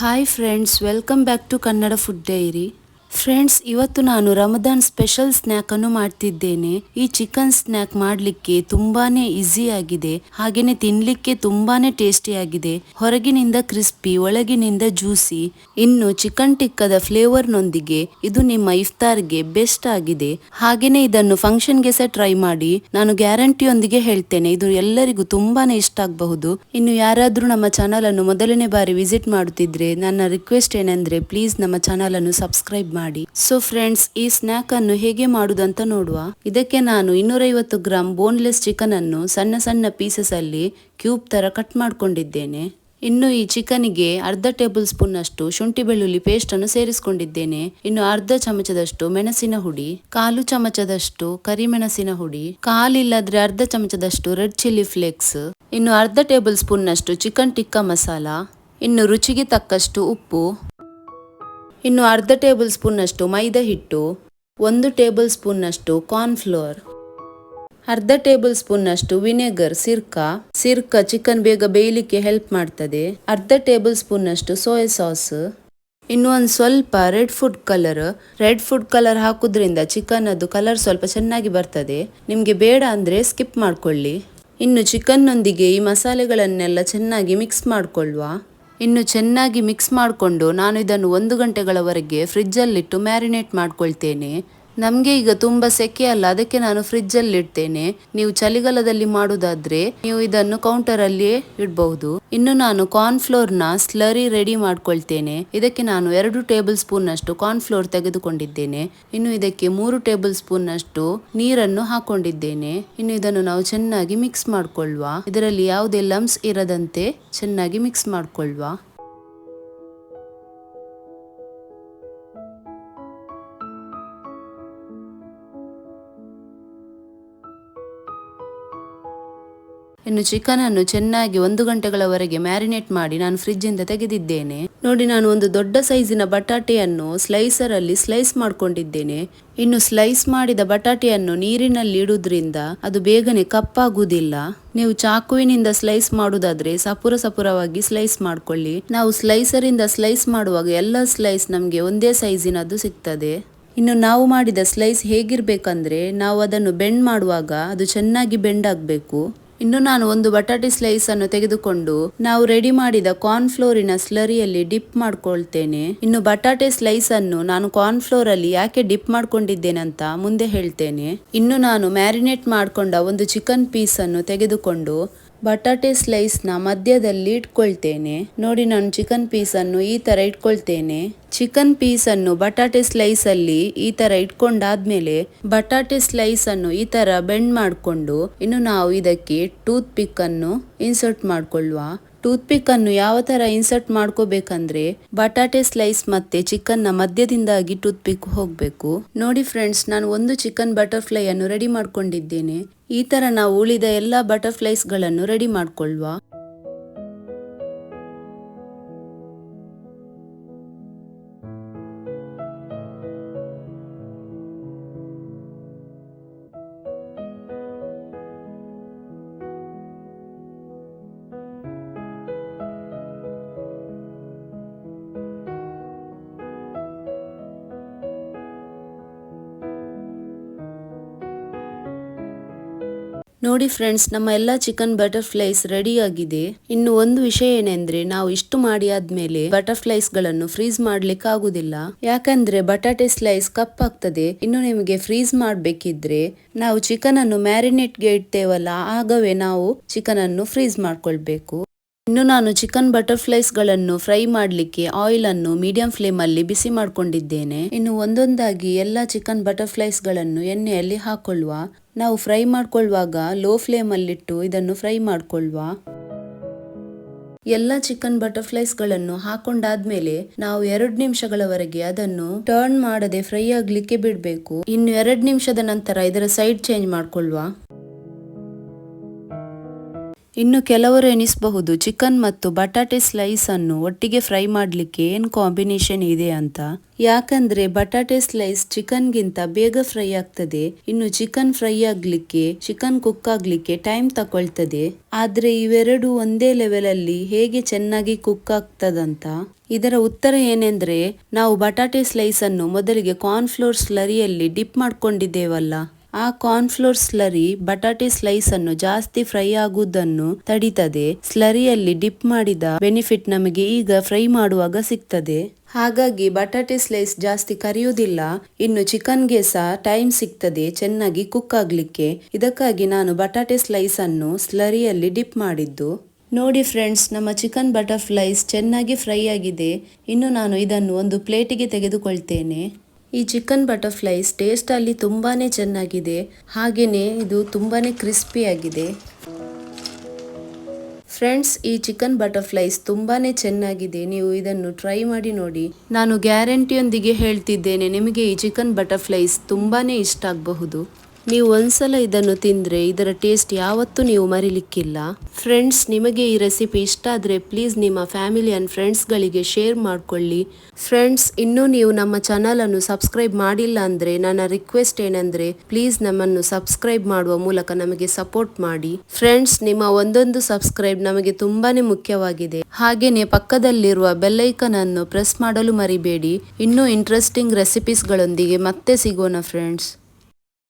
Hi friends, welcome back to Kannada Food Diary. Friends ಇವತ್ತು ನಾನು Ramadan special snack ಅನ್ನು ಮಾಡ್ತಿದ್ದೇನೆ ಈ ಚಿಕನ್ ಸ್ನ್ಯಾಕ್ ಮಾಡಲಿಕ್ಕೆ ತುಂಬಾನೇ ಈಸಿ ಆಗಿದೆ ಹಾಗೇನೆ ತಿನ್ಲಿಕ್ಕೆ ತುಂಬಾನೇ ಟೇಸ್ಟಿ ಆಗಿದೆ ಹೊರಗಿನಿಂದ ಕ್ರಿಸ್ಪಿ ಒಳಗಿನಿಂದ ಜ್ಯೂಸಿ ಇನ್ನು ಚಿಕನ್ ಟಿಕ್ಕದ ಫ್ಲೇವರ್ನೊಂದಿಗೆ ಇದು ನಿಮ್ಮ ಇಫ್ತಾರ್ಗೆ ಬೆಸ್ಟ್ ಆಗಿದೆ ಹಾಗೇನೆ ಇದನ್ನು ಫಂಕ್ಷನ್ಗೆ ಸಹ ಟ್ರೈ ಮಾಡಿ ನಾನು ಗ್ಯಾರಂಟಿಯೊಂದಿಗೆ ಹೇಳ್ತೇನೆ ಇದು ಎಲ್ಲರಿಗೂ ತುಂಬಾನೇ ಇಷ್ಟ ಆಗಬಹುದು ಇನ್ನು ಯಾರಾದರೂ ನಮ್ಮ ಚಾನಲ್ ಅನ್ನು ಮೊದಲನೇ ಬಾರಿ ವಿಸಿಟ್ ಮಾಡುತ್ತಿದ್ರೆ ನನ್ನ ರಿಕ್ವೆಸ್ಟ್ ಏನಂದ್ರೆ ಪ್ಲೀಸ್ ನಮ್ಮ ಚಾನಲ್ ಅನ್ನು ಸಬ್ಸ್ಕ್ರೈಬ್ ಮಾಡಿ ಸೊ ಫ್ರೆಂಡ್ಸ್ ಈ ಸ್ನಾಕ್ ಅನ್ನು ಹೇಗೆ ಮಾಡುದಂತ ನೋಡುವ ಇದಕ್ಕೆ ನಾನು ಇನ್ನೂರೈವತ್ತು ಗ್ರಾಂ ಬೋನ್ಲೆಸ್ ಚಿಕನ್ ಅನ್ನು ಸಣ್ಣ ಸಣ್ಣ ಪೀಸಸ್ ಅಲ್ಲಿ ಕ್ಯೂಬ್ ತರ ಕಟ್ ಮಾಡ್ಕೊಂಡಿದ್ದೇನೆ ಇನ್ನು ಈ ಗೆ ಅರ್ಧ ಟೇಬಲ್ ಸ್ಪೂನ್ ಅಷ್ಟು ಶುಂಠಿ ಬೆಳ್ಳುಳ್ಳಿ ಪೇಸ್ಟ್ ಅನ್ನು ಸೇರಿಸಿಕೊಂಡಿದ್ದೇನೆ ಇನ್ನು ಅರ್ಧ ಚಮಚದಷ್ಟು ಮೆಣಸಿನ ಹುಡಿ ಕಾಲು ಚಮಚದಷ್ಟು ಕರಿಮೆಣಸಿನ ಹುಡಿ ಕಾಲಿಲ್ಲದ್ರೆ ಅರ್ಧ ಚಮಚದಷ್ಟು ರೆಡ್ ಚಿಲ್ಲಿ ಫ್ಲೇಕ್ಸ್ ಇನ್ನು ಅರ್ಧ ಟೇಬಲ್ ಸ್ಪೂನ್ ಅಷ್ಟು ಚಿಕನ್ ಟಿಕ್ಕಾ ಮಸಾಲ ಇನ್ನು ರುಚಿಗೆ ತಕ್ಕಷ್ಟು ಉಪ್ಪು ಇನ್ನು ಅರ್ಧ ಟೇಬಲ್ ಸ್ಪೂನ್ನಷ್ಟು ಮೈದಾ ಹಿಟ್ಟು ಒಂದು ಟೇಬಲ್ ಸ್ಪೂನ್ನಷ್ಟು ಕಾರ್ನ್ಫ್ಲೋರ್ ಅರ್ಧ ಟೇಬಲ್ ಸ್ಪೂನ್ನಷ್ಟು ವಿನೆಗರ್ ಸಿರ್ಕಾ ಸಿರ್ಕಾ ಚಿಕನ್ ಬೇಗ ಬೇಯಲಿಕ್ಕೆ ಹೆಲ್ಪ್ ಮಾಡ್ತದೆ ಅರ್ಧ ಟೇಬಲ್ ಸ್ಪೂನ್ನಷ್ಟು ಸೋಯಾ ಸಾಸ್ ಇನ್ನು ಒಂದು ಸ್ವಲ್ಪ red food colour red food colour ಹಾಕೋದ್ರಿಂದ ಚಿಕನ್ ಅದು ಕಲರ್ ಸ್ವಲ್ಪ ಚೆನ್ನಾಗಿ ಬರ್ತದೆ ನಿಮಗೆ ಬೇಡ ಅಂದರೆ ಸ್ಕಿಪ್ ಮಾಡಿಕೊಳ್ಳಿ ಇನ್ನು ಚಿಕನ್ನೊಂದಿಗೆ ಈ ಮಸಾಲೆಗಳನ್ನೆಲ್ಲ ಚೆನ್ನಾಗಿ ಮಿಕ್ಸ್ ಮಾಡಿಕೊಳ್ಳುವ ಇನ್ನು ಚೆನ್ನಾಗಿ ಮಿಕ್ಸ್ ಮಾಡಿಕೊಂಡು ನಾನು ಇದನ್ನು ಒಂದು ಗಂಟೆಗಳವರೆಗೆ ಫ್ರಿಜ್ಜಲ್ಲಿಟ್ಟು ಮ್ಯಾರಿನೇಟ್ ಮಾಡ್ಕೊಳ್ತೇನೆ ನಮ್ಗೆ ಈಗ ತುಂಬಾ ಸೆಕೆ ಅಲ್ಲ ಅದಕ್ಕೆ ನಾನು ಫ್ರಿಡ್ಜ್ ಅಲ್ಲಿ ಇಡ್ತೇನೆ ನೀವು ಚಳಿಗಾಲದಲ್ಲಿ ಮಾಡುದಾದ್ರೆ ನೀವು ಇದನ್ನು ಕೌಂಟರ್ ಅಲ್ಲಿಯೇ ಇಡಬಹುದು ಇನ್ನು ನಾನು ಕಾರ್ನ್ ಫ್ಲೋರ್ ನ ಸ್ಲರಿ ರೆಡಿ ಮಾಡ್ಕೊಳ್ತೇನೆ ಇದಕ್ಕೆ ನಾನು ಎರಡು ಟೇಬಲ್ ಸ್ಪೂನ್ ನಷ್ಟು ಕಾರ್ನ್ ಫ್ಲೋರ್ ತೆಗೆದುಕೊಂಡಿದ್ದೇನೆ ಇನ್ನು ಇದಕ್ಕೆ ಮೂರು ಟೇಬಲ್ ಸ್ಪೂನ್ ನಷ್ಟು ನೀರನ್ನು ಹಾಕೊಂಡಿದ್ದೇನೆ ಇನ್ನು ಇದನ್ನು ನಾವು ಚೆನ್ನಾಗಿ ಮಿಕ್ಸ್ ಮಾಡ್ಕೊಳ್ವಾ ಇದರಲ್ಲಿ ಯಾವುದೇ ಲಮ್ಸ್ ಇರದಂತೆ ಚೆನ್ನಾಗಿ ಮಿಕ್ಸ್ ಮಾಡ್ಕೊಳ್ವಾ ಇನ್ನು ಅನ್ನು ಚೆನ್ನಾಗಿ ಒಂದು ಗಂಟೆಗಳವರೆಗೆ ಮ್ಯಾರಿನೇಟ್ ಮಾಡಿ ನಾನು ಫ್ರಿಜ್ಜಿಂದ ತೆಗೆದಿದ್ದೇನೆ ನೋಡಿ ನಾನು ಒಂದು ದೊಡ್ಡ ಸೈಜಿನ ಬಟಾಟೆಯನ್ನು ಅಲ್ಲಿ ಸ್ಲೈಸ್ ಮಾಡ್ಕೊಂಡಿದ್ದೇನೆ ಇನ್ನು ಸ್ಲೈಸ್ ಮಾಡಿದ ಬಟಾಟೆಯನ್ನು ನೀರಿನಲ್ಲಿ ಇಡುವುದ್ರಿಂದ ಅದು ಬೇಗನೆ ಕಪ್ಪಾಗುವುದಿಲ್ಲ ನೀವು ಚಾಕುವಿನಿಂದ ಸ್ಲೈಸ್ ಮಾಡುವುದಾದ್ರೆ ಸಪುರ ಸಪುರವಾಗಿ ಸ್ಲೈಸ್ ಮಾಡ್ಕೊಳ್ಳಿ ನಾವು ಸ್ಲೈಸರಿಂದ ಸ್ಲೈಸ್ ಮಾಡುವಾಗ ಎಲ್ಲ ಸ್ಲೈಸ್ ನಮಗೆ ಒಂದೇ ಸೈಜಿನದ್ದು ಸಿಗ್ತದೆ ಇನ್ನು ನಾವು ಮಾಡಿದ ಸ್ಲೈಸ್ ಹೇಗಿರ್ಬೇಕಂದ್ರೆ ನಾವು ಅದನ್ನು ಬೆಂಡ್ ಮಾಡುವಾಗ ಅದು ಚೆನ್ನಾಗಿ ಬೆಂಡ್ ಆಗಬೇಕು ಇನ್ನು ನಾನು ಒಂದು ಬಟಾಟೆ ಸ್ಲೈಸ್ ಅನ್ನು ತೆಗೆದುಕೊಂಡು ನಾವು ರೆಡಿ ಮಾಡಿದ ಕಾರ್ನ್ ಫ್ಲೋರಿನ ಸ್ಲರಿಯಲ್ಲಿ ಡಿಪ್ ಮಾಡ್ಕೊಳ್ತೇನೆ ಇನ್ನು ಬಟಾಟೆ ಸ್ಲೈಸ್ ಅನ್ನು ನಾನು ಕಾರ್ನ್ ಫ್ಲೋರ್ ಅಲ್ಲಿ ಯಾಕೆ ಡಿಪ್ ಮಾಡ್ಕೊಂಡಿದ್ದೇನಂತ ಮುಂದೆ ಹೇಳ್ತೇನೆ ಇನ್ನು ನಾನು ಮ್ಯಾರಿನೇಟ್ ಮಾಡ್ಕೊಂಡ ಒಂದು ಚಿಕನ್ ಪೀಸ್ ಅನ್ನು ತೆಗೆದುಕೊಂಡು ಬಟಾಟೆ ಸ್ಲೈಸ್ನ ಮಧ್ಯದಲ್ಲಿ ಇಟ್ಕೊಳ್ತೇನೆ ನೋಡಿ ನಾನು ಚಿಕನ್ ಪೀಸನ್ನು ಈ ಥರ ಇಟ್ಕೊಳ್ತೇನೆ ಚಿಕನ್ ಪೀಸನ್ನು ಬಟಾಟೆ ಸ್ಲೈಸಲ್ಲಿ ಈ ಥರ ಇಟ್ಕೊಂಡಾದ್ಮೇಲೆ ಬಟಾಟೆ ಸ್ಲೈಸನ್ನು ಈ ಥರ ಬೆಂಡ್ ಮಾಡಿಕೊಂಡು ಇನ್ನು ನಾವು ಇದಕ್ಕೆ ಟೂತ್ ಪಿಕ್ಕನ್ನು ಇನ್ಸರ್ಟ್ ಮಾಡಿಕೊಳ್ಳುವ ಪಿಕ್ ಅನ್ನು ಯಾವ ತರ ಇನ್ಸರ್ಟ್ ಮಾಡ್ಕೋಬೇಕಂದ್ರೆ ಬಟಾಟೆ ಸ್ಲೈಸ್ ಮತ್ತೆ ಚಿಕನ್ ನ ಮಧ್ಯದಿಂದಾಗಿ ಟೂತ್ಪಿಕ್ ಹೋಗ್ಬೇಕು ನೋಡಿ ಫ್ರೆಂಡ್ಸ್ ನಾನು ಒಂದು ಚಿಕನ್ ಬಟರ್ಫ್ಲೈ ಅನ್ನು ರೆಡಿ ಮಾಡ್ಕೊಂಡಿದ್ದೇನೆ ಈ ತರ ನಾವು ಉಳಿದ ಎಲ್ಲಾ ಬಟರ್ಫ್ಲೈಸ್ ಗಳನ್ನು ರೆಡಿ ಮಾಡ್ಕೊಳ್ವಾ ನೋಡಿ ಫ್ರೆಂಡ್ಸ್ ನಮ್ಮ ಎಲ್ಲ ಚಿಕನ್ ಬಟರ್ಫ್ಲೈಸ್ ರೆಡಿ ಆಗಿದೆ ಇನ್ನು ಒಂದು ವಿಷಯ ಏನೆಂದ್ರೆ ನಾವು ಇಷ್ಟು ಮಾಡಿ ಆದ್ಮೇಲೆ ಬಟರ್ಫ್ಲೈಸ್ ಗಳನ್ನು ಫ್ರೀಸ್ ಮಾಡ್ಲಿಕ್ಕೆ ಆಗುದಿಲ್ಲ ಯಾಕಂದ್ರೆ ಬಟಾಟೆ ಸ್ಲೈಸ್ ಕಪ್ ಆಗ್ತದೆ ಇನ್ನು ನಿಮಗೆ ಫ್ರೀಸ್ ಮಾಡ್ಬೇಕಿದ್ರೆ ನಾವು ಚಿಕನ್ ಅನ್ನು ಮ್ಯಾರಿನೇಟ್ಗೆ ಇಡ್ತೇವಲ್ಲ ಆಗವೇ ನಾವು ಚಿಕನ್ ಅನ್ನು ಫ್ರೀಸ್ ಮಾಡ್ಕೊಳ್ಬೇಕು ಇನ್ನು ನಾನು ಚಿಕನ್ ಬಟರ್ಫ್ಲೈಸ್ಗಳನ್ನು ಫ್ರೈ ಮಾಡಲಿಕ್ಕೆ ಆಯಿಲ್ ಅನ್ನು ಮೀಡಿಯಂ ಫ್ಲೇಮ್ ಅಲ್ಲಿ ಬಿಸಿ ಮಾಡಿಕೊಂಡಿದ್ದೇನೆ ಇನ್ನು ಒಂದೊಂದಾಗಿ ಎಲ್ಲ ಚಿಕನ್ ಬಟರ್ಫ್ಲೈಸ್ಗಳನ್ನು ಎಣ್ಣೆಯಲ್ಲಿ ಹಾಕೊಳ್ಳುವ ನಾವು ಫ್ರೈ ಮಾಡ್ಕೊಳ್ಳುವಾಗ ಲೋ ಫ್ಲೇಮ್ ಅಲ್ಲಿಟ್ಟು ಇದನ್ನು ಫ್ರೈ ಮಾಡಿಕೊಳ್ಳುವ ಎಲ್ಲ ಚಿಕನ್ ಬಟರ್ಫ್ಲೈಸ್ಗಳನ್ನು ಹಾಕೊಂಡಾದ್ಮೇಲೆ ನಾವು ಎರಡು ನಿಮಿಷಗಳವರೆಗೆ ಅದನ್ನು ಟರ್ನ್ ಮಾಡದೆ ಫ್ರೈ ಆಗ್ಲಿಕ್ಕೆ ಬಿಡಬೇಕು ಇನ್ನು ಎರಡು ನಿಮಿಷದ ನಂತರ ಇದರ ಸೈಡ್ ಚೇಂಜ್ ಮಾಡ್ಕೊಳ್ವಾ ಇನ್ನು ಕೆಲವರು ಎನಿಸಬಹುದು ಚಿಕನ್ ಮತ್ತು ಬಟಾಟೆ ಸ್ಲೈಸ್ ಅನ್ನು ಒಟ್ಟಿಗೆ ಫ್ರೈ ಮಾಡಲಿಕ್ಕೆ ಏನು ಕಾಂಬಿನೇಷನ್ ಇದೆ ಅಂತ ಯಾಕಂದ್ರೆ ಬಟಾಟೆ ಸ್ಲೈಸ್ ಚಿಕನ್ ಗಿಂತ ಬೇಗ ಫ್ರೈ ಆಗ್ತದೆ ಇನ್ನು ಚಿಕನ್ ಫ್ರೈ ಆಗ್ಲಿಕ್ಕೆ ಚಿಕನ್ ಕುಕ್ ಆಗ್ಲಿಕ್ಕೆ ಟೈಮ್ ತಕೊಳ್ತದೆ ಆದ್ರೆ ಇವೆರಡು ಒಂದೇ ಲೆವೆಲ್ ಅಲ್ಲಿ ಹೇಗೆ ಚೆನ್ನಾಗಿ ಕುಕ್ ಆಗ್ತದಂತ ಇದರ ಉತ್ತರ ಏನೆಂದ್ರೆ ನಾವು ಬಟಾಟೆ ಸ್ಲೈಸ್ ಅನ್ನು ಮೊದಲಿಗೆ ಕಾರ್ನ್ಫ್ಲೋರ್ ಸ್ಲರಿಯಲ್ಲಿ ಡಿಪ್ ಮಾಡ್ಕೊಂಡಿದ್ದೇವಲ್ಲ ಆ ಕಾರ್ನ್ಫ್ಲೋರ್ ಸ್ಲರಿ ಬಟಾಟೆ ಸ್ಲೈಸ್ ಅನ್ನು ಜಾಸ್ತಿ ಫ್ರೈ ಆಗುವುದನ್ನು ತಡೀತದೆ ಸ್ಲರಿಯಲ್ಲಿ ಡಿಪ್ ಮಾಡಿದ ಬೆನಿಫಿಟ್ ನಮಗೆ ಈಗ ಫ್ರೈ ಮಾಡುವಾಗ ಸಿಗ್ತದೆ ಹಾಗಾಗಿ ಬಟಾಟೆ ಸ್ಲೈಸ್ ಜಾಸ್ತಿ ಕರಿಯುವುದಿಲ್ಲ ಇನ್ನು ಚಿಕನ್ಗೆ ಸಹ ಟೈಮ್ ಸಿಗ್ತದೆ ಚೆನ್ನಾಗಿ ಕುಕ್ ಆಗಲಿಕ್ಕೆ ಇದಕ್ಕಾಗಿ ನಾನು ಬಟಾಟೆ ಸ್ಲೈಸ್ ಅನ್ನು ಸ್ಲರಿಯಲ್ಲಿ ಡಿಪ್ ಮಾಡಿದ್ದು ನೋಡಿ ಫ್ರೆಂಡ್ಸ್ ನಮ್ಮ ಚಿಕನ್ ಬಟರ್ಫ್ಲೈಸ್ ಚೆನ್ನಾಗಿ ಫ್ರೈ ಆಗಿದೆ ಇನ್ನು ನಾನು ಇದನ್ನು ಒಂದು ಪ್ಲೇಟಿಗೆ ತೆಗೆದುಕೊಳ್ತೇನೆ ಈ ಚಿಕನ್ ಬಟರ್ಫ್ಲೈಸ್ ಟೇಸ್ಟ್ ಅಲ್ಲಿ ತುಂಬಾ ಚೆನ್ನಾಗಿದೆ ಹಾಗೆಯೇ ಇದು ತುಂಬಾ ಕ್ರಿಸ್ಪಿಯಾಗಿದೆ ಫ್ರೆಂಡ್ಸ್ ಈ ಚಿಕನ್ ಬಟರ್ಫ್ಲೈಸ್ ತುಂಬಾ ಚೆನ್ನಾಗಿದೆ ನೀವು ಇದನ್ನು ಟ್ರೈ ಮಾಡಿ ನೋಡಿ ನಾನು ಗ್ಯಾರಂಟಿಯೊಂದಿಗೆ ಹೇಳ್ತಿದ್ದೇನೆ ನಿಮಗೆ ಈ ಚಿಕನ್ ಬಟರ್ಫ್ಲೈಸ್ ತುಂಬಾ ಇಷ್ಟ ಆಗಬಹುದು ನೀವು ಒಂದ್ಸಲ ಇದನ್ನು ತಿಂದ್ರೆ ಇದರ ಟೇಸ್ಟ್ ಯಾವತ್ತೂ ನೀವು ಮರಿಲಿಕ್ಕಿಲ್ಲ ಫ್ರೆಂಡ್ಸ್ ನಿಮಗೆ ಈ ರೆಸಿಪಿ ಇಷ್ಟ ಆದರೆ ಪ್ಲೀಸ್ ನಿಮ್ಮ ಫ್ಯಾಮಿಲಿ ಆ್ಯಂಡ್ ಫ್ರೆಂಡ್ಸ್ಗಳಿಗೆ ಶೇರ್ ಮಾಡಿಕೊಳ್ಳಿ ಫ್ರೆಂಡ್ಸ್ ಇನ್ನೂ ನೀವು ನಮ್ಮ ಚಾನಲನ್ನು ಸಬ್ಸ್ಕ್ರೈಬ್ ಮಾಡಿಲ್ಲ ಅಂದರೆ ನನ್ನ ರಿಕ್ವೆಸ್ಟ್ ಏನಂದರೆ ಪ್ಲೀಸ್ ನಮ್ಮನ್ನು ಸಬ್ಸ್ಕ್ರೈಬ್ ಮಾಡುವ ಮೂಲಕ ನಮಗೆ ಸಪೋರ್ಟ್ ಮಾಡಿ ಫ್ರೆಂಡ್ಸ್ ನಿಮ್ಮ ಒಂದೊಂದು ಸಬ್ಸ್ಕ್ರೈಬ್ ನಮಗೆ ತುಂಬಾ ಮುಖ್ಯವಾಗಿದೆ ಹಾಗೆಯೇ ಪಕ್ಕದಲ್ಲಿರುವ ಬೆಲ್ಲೈಕನ್ ಅನ್ನು ಪ್ರೆಸ್ ಮಾಡಲು ಮರಿಬೇಡಿ ಇನ್ನೂ ಇಂಟ್ರೆಸ್ಟಿಂಗ್ ರೆಸಿಪೀಸ್ಗಳೊಂದಿಗೆ ಮತ್ತೆ ಸಿಗೋಣ ಫ್ರೆಂಡ್ಸ್